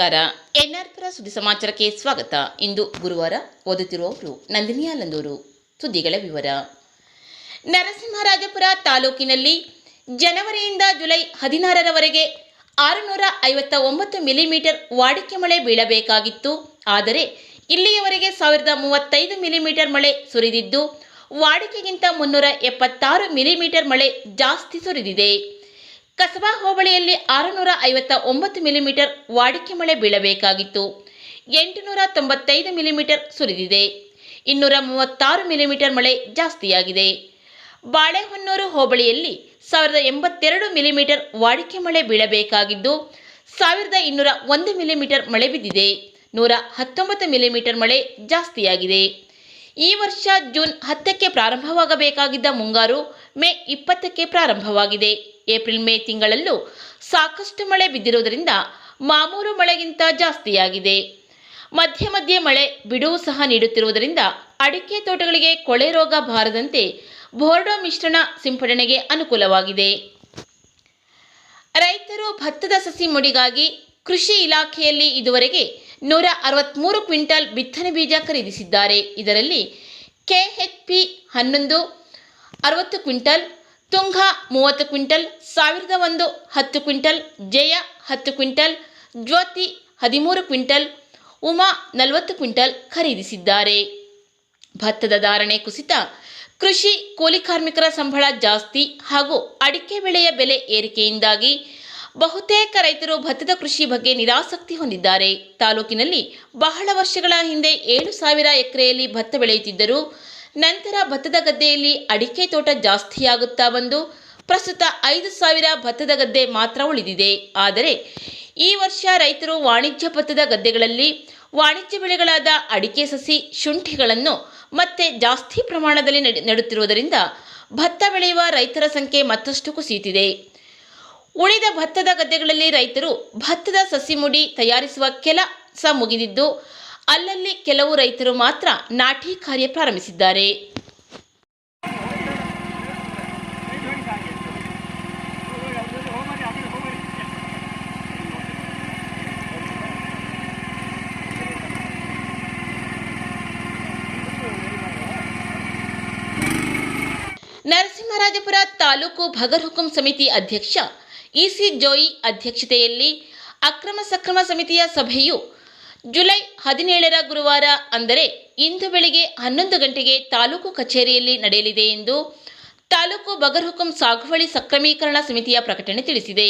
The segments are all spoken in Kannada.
ನಮಸ್ಕಾರ. ಎನ್ಆರ್ ಪರ ಸುದ್ದಿ ಸಮಾಚಾರಕ್ಕೆ ಸ್ವಾಗತ. ಇಂದು ಗುರುವಾರ ಓದುತ್ತಿರುವವರು ನಂದಿನಿ ಲಂದೂರು ಸುದ್ದಿಗಳ ವಿವರ. ನರಸಿಂಹರಾಜಪುರ ತಾಲೂಕಿನಲ್ಲಿ ಜನವರಿಯಿಂದ ಜುಲೈ ಹದಿನಾರರವರೆಗೆ ಆರುನೂರ ಐವತ್ತ ಒಂಬತ್ತು ಮಿಲಿಮೀಟರ್ ವಾಡಿಕೆ ಮಳೆ ಬೀಳಬೇಕಾಗಿತ್ತು. ಆದರೆ ಇಲ್ಲಿಯವರೆಗೆ ಸಾವಿರದ ಮೂವತ್ತೈದು ಮಿಲಿಮೀಟರ್ ಮಳೆ ಸುರಿದಿದ್ದು, ವಾಡಿಕೆಗಿಂತ ಮುನ್ನೂರ ಎಪ್ಪತ್ತಾರು ಮಿಲಿಮೀಟರ್ ಮಳೆ ಜಾಸ್ತಿ ಸುರಿದಿದೆ. ಕಸಬಾ ಹೋಬಳಿಯಲ್ಲಿ ಆರುನೂರ ಐವತ್ತ ಒಂಬತ್ತು ಮಿಲಿಮೀಟರ್ ವಾಡಿಕೆ ಮಳೆ ಬೀಳಬೇಕಾಗಿತ್ತು. ಎಂಟುನೂರ ತೊಂಬತ್ತೈದು ಮಿಲಿಮೀಟರ್ ಸುರಿದಿದೆ. ಇನ್ನೂರ ಮೂವತ್ತಾರು ಮಿಲಿಮೀಟರ್ ಮಳೆ ಜಾಸ್ತಿಯಾಗಿದೆ. ಬಾಳೆಹೊನ್ನೂರು ಹೋಬಳಿಯಲ್ಲಿ ಸಾವಿರದ ಎಂಬತ್ತೆರಡು ಮಿಲಿಮೀಟರ್ ವಾಡಿಕೆ ಮಳೆ ಬೀಳಬೇಕಾಗಿದ್ದು, ಸಾವಿರದ ಇನ್ನೂರ ಒಂದು ಮಿಲಿಮೀಟರ್ ಮಳೆ ಬಿದ್ದಿದೆ. ನೂರ ಹತ್ತೊಂಬತ್ತು ಮಿಲಿಮೀಟರ್ ಮಳೆ ಜಾಸ್ತಿಯಾಗಿದೆ. ಈ ವರ್ಷ ಜೂನ್ ಹತ್ತಕ್ಕೆ ಪ್ರಾರಂಭವಾಗಬೇಕಾಗಿದ್ದ ಮುಂಗಾರು ಮೇ ಇಪ್ಪತ್ತಕ್ಕೆ ಪ್ರಾರಂಭವಾಗಿದೆ. ಏಪ್ರಿಲ್ ಮೇ ತಿಂಗಳಲ್ಲೂ ಸಾಕಷ್ಟು ಮಳೆ ಬಿದ್ದಿರುವುದರಿಂದ ಮಾಮೂಲು ಮಳೆಗಿಂತ ಜಾಸ್ತಿಯಾಗಿದೆ. ಮಧ್ಯ ಮಧ್ಯೆ ಮಳೆ ಬಿಡುವು ಸಹ ನೀಡುತ್ತಿರುವುದರಿಂದ ಅಡಿಕೆ ತೋಟಗಳಿಗೆ ಕೊಳೆ ರೋಗ ಬಾರದಂತೆ ಬೋರ್ಡೋ ಮಿಶ್ರಣ ಸಿಂಪಡಣೆಗೆ ಅನುಕೂಲವಾಗಿದೆ. ರೈತರು ಭತ್ತದ ಸಸಿ ಮುಡಿಗಾಗಿ ಕೃಷಿ ಇಲಾಖೆಯಲ್ಲಿ ಇದುವರೆಗೆ ನೂರ ಅರವತ್ತ್ಮೂರು ಕ್ವಿಂಟಲ್ ಬಿತ್ತನೆ ಬೀಜ ಖರೀದಿಸಿದ್ದಾರೆ. ಇದರಲ್ಲಿ ಕೆಎಚ್ಪಿ ಹನ್ನೊಂದು, ಅರವತ್ತು ಕ್ವಿಂಟಲ್ ತುಂಗ ಮೂವತ್ತು ಕ್ವಿಂಟಲ್, ಸಾವಿರದ ಒಂದು ಹತ್ತು ಕ್ವಿಂಟಲ್, ಜಯ ಹತ್ತು ಕ್ವಿಂಟಲ್, ಜ್ಯೋತಿ ಹದಿಮೂರು ಕ್ವಿಂಟಲ್, ಉಮಾ ನಲವತ್ತು ಕ್ವಿಂಟಲ್ ಖರೀದಿಸಿದ್ದಾರೆ. ಭತ್ತದ ಧಾರಣೆ ಕುಸಿತ, ಕೃಷಿ ಕೂಲಿ ಕಾರ್ಮಿಕರ ಸಂಬಳ ಜಾಸ್ತಿ ಹಾಗೂ ಅಡಿಕೆ ಬೆಳೆಯ ಬೆಲೆ ಏರಿಕೆಯಿಂದಾಗಿ ಬಹುತೇಕ ರೈತರು ಭತ್ತದ ಕೃಷಿ ಬಗ್ಗೆ ನಿರಾಸಕ್ತಿ ಹೊಂದಿದ್ದಾರೆ. ತಾಲೂಕಿನಲ್ಲಿ ಬಹಳ ವರ್ಷಗಳ ಹಿಂದೆ ಏಳು ಸಾವಿರ ಎಕರೆಯಲ್ಲಿ ಭತ್ತ ಬೆಳೆಯುತ್ತಿದ್ದರು ನಂತರ ಭತ್ತದ ಗದ್ದೆಯಲ್ಲಿ ಅಡಿಕೆ ತೋಟ ಜಾಸ್ತಿಯಾಗುತ್ತಾ ಬಂದು ಪ್ರಸ್ತುತ ಐದು ಸಾವಿರ ಭತ್ತದ ಗದ್ದೆ ಮಾತ್ರ ಉಳಿದಿದೆ. ಆದರೆ ಈ ವರ್ಷ ರೈತರು ವಾಣಿಜ್ಯ ಭತ್ತದ ಗದ್ದೆಗಳಲ್ಲಿ ವಾಣಿಜ್ಯ ಬೆಳೆಗಳಾದ ಅಡಿಕೆ ಸಸಿ, ಶುಂಠಿಗಳನ್ನು ಮತ್ತೆ ಜಾಸ್ತಿ ಪ್ರಮಾಣದಲ್ಲಿ ನಡೆ- ನೆಡುತ್ತಿರುವುದರಿಂದ ಭತ್ತ ಬೆಳೆಯುವ ರೈತರ ಸಂಖ್ಯೆ ಮತ್ತಷ್ಟು ಕುಸಿಯುತ್ತಿದೆ. ಉಳಿದ ಭತ್ತದ ಗದ್ದೆಗಳಲ್ಲಿ ರೈತರು ಭತ್ತದ ಸಸಿ ಮುಡಿ ತಯಾರಿಸುವ ಕೆಲಸ ಮುಗಿದಿದ್ದು ಅಲ್ಲಲ್ಲಿ ಕೆಲವು ರೈತರು ಮಾತ್ರ ನಾಟಿ ಕಾರ್ಯ ಪ್ರಾರಂಭಿಸಿದ್ದಾರೆ. ನರಸಿಂಹರಾಜಪುರ ತಾಲೂಕು ಭಗರ್ ಹುಕುಂ ಸಮಿತಿ ಅಧ್ಯಕ್ಷ ಇಸಿ ಜೋಯಿ ಅಧ್ಯಕ್ಷತೆಯಲ್ಲಿ ಅಕ್ರಮ ಸಕ್ರಮ ಸಮಿತಿಯ ಸಭೆಯು ಜುಲೈ ಹದಿನೇಳರ ಗುರುವಾರ ಅಂದರೆ ಇಂದು ಬೆಳಿಗ್ಗೆ ಹನ್ನೊಂದು ಗಂಟೆಗೆ ತಾಲೂಕು ಕಚೇರಿಯಲ್ಲಿ ನಡೆಯಲಿದೆ ಎಂದು ತಾಲೂಕು ಬಗರ್ ಹುಕುಂ ಸಾಗುವಳಿ ಸಕ್ರಮೀಕರಣ ಸಮಿತಿಯ ಪ್ರಕಟಣೆ ತಿಳಿಸಿದೆ.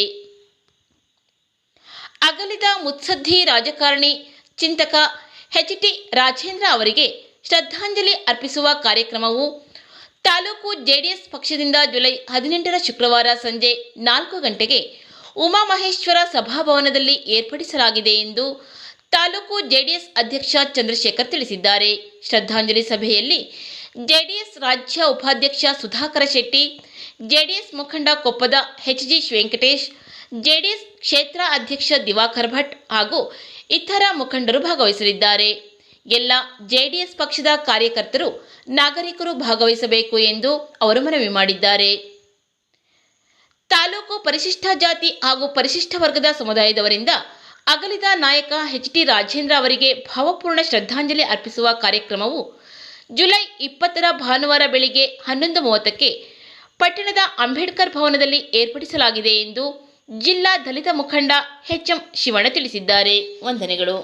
ಅಗಲಿದ ಮುತ್ಸದ್ದಿ ರಾಜಕಾರಣಿ ಚಿಂತಕ ಎಚ್ ಟಿ ರಾಜೇಂದ್ರ ಅವರಿಗೆ ಶ್ರದ್ಧಾಂಜಲಿ ಅರ್ಪಿಸುವ ಕಾರ್ಯಕ್ರಮವು ತಾಲೂಕು ಜೆಡಿಎಸ್ ಪಕ್ಷದಿಂದ ಜುಲೈ ಹದಿನೆಂಟರ ಶುಕ್ರವಾರ ಸಂಜೆ ನಾಲ್ಕು ಗಂಟೆಗೆ ಉಮಾಮಹೇಶ್ವರ ಸಭಾಭವನದಲ್ಲಿ ಏರ್ಪಡಿಸಲಾಗಿದೆ ಎಂದು ತಾಲೂಕು ಜೆಡಿಎಸ್ ಅಧ್ಯಕ್ಷ ಚಂದ್ರಶೇಖರ್ ತಿಳಿಸಿದ್ದಾರೆ. ಶ್ರದ್ಧಾಂಜಲಿ ಸಭೆಯಲ್ಲಿ ಜೆಡಿಎಸ್ ರಾಜ್ಯ ಉಪಾಧ್ಯಕ್ಷ ಸುಧಾಕರ ಶೆಟ್ಟಿ, ಜೆಡಿಎಸ್ ಮುಖಂಡ ಕೊಪ್ಪದ ಎಚ್ ಜಿ ವೆಂಕಟೇಶ್, ಜೆಡಿಎಸ್ ಕ್ಷೇತ್ರ ಅಧ್ಯಕ್ಷ ದಿವಾಕರ್ ಭಟ್ ಹಾಗೂ ಇತರ ಮುಖಂಡರು ಭಾಗವಹಿಸಲಿದ್ದಾರೆ. ಎಲ್ಲ ಜೆಡಿಎಸ್ ಪಕ್ಷದ ಕಾರ್ಯಕರ್ತರು ನಾಗರಿಕರು ಭಾಗವಹಿಸಬೇಕು ಎಂದು ಅವರು ಮನವಿ ಮಾಡಿದ್ದಾರೆ. ತಾಲೂಕು ಪರಿಶಿಷ್ಟ ಜಾತಿ ಹಾಗೂ ಪರಿಶಿಷ್ಟ ವರ್ಗದ ಸಮುದಾಯದವರಿಂದ ಅಗಲಿದ ನಾಯಕ ಎಚ್ ಟಿ ರಾಜೇಂದ್ರ ಅವರಿಗೆ ಭಾವಪೂರ್ಣ ಶ್ರದ್ಧಾಂಜಲಿ ಅರ್ಪಿಸುವ ಕಾರ್ಯಕ್ರಮವು ಜುಲೈ ಇಪ್ಪತ್ತರ ಭಾನುವಾರ ಬೆಳಿಗ್ಗೆ ಹನ್ನೊಂದು ಮೂವತ್ತಕ್ಕೆ ಪಟ್ಟಣದ ಅಂಬೇಡ್ಕರ್ ಭವನದಲ್ಲಿ ಏರ್ಪಡಿಸಲಾಗಿದೆ ಎಂದು ಜಿಲ್ಲಾ ದಲಿತ ಮುಖಂಡ ಎಚ್ ಎಂ ಶಿವಣ್ಣ ತಿಳಿಸಿದ್ದಾರೆ. ವಂದನೆಗಳು.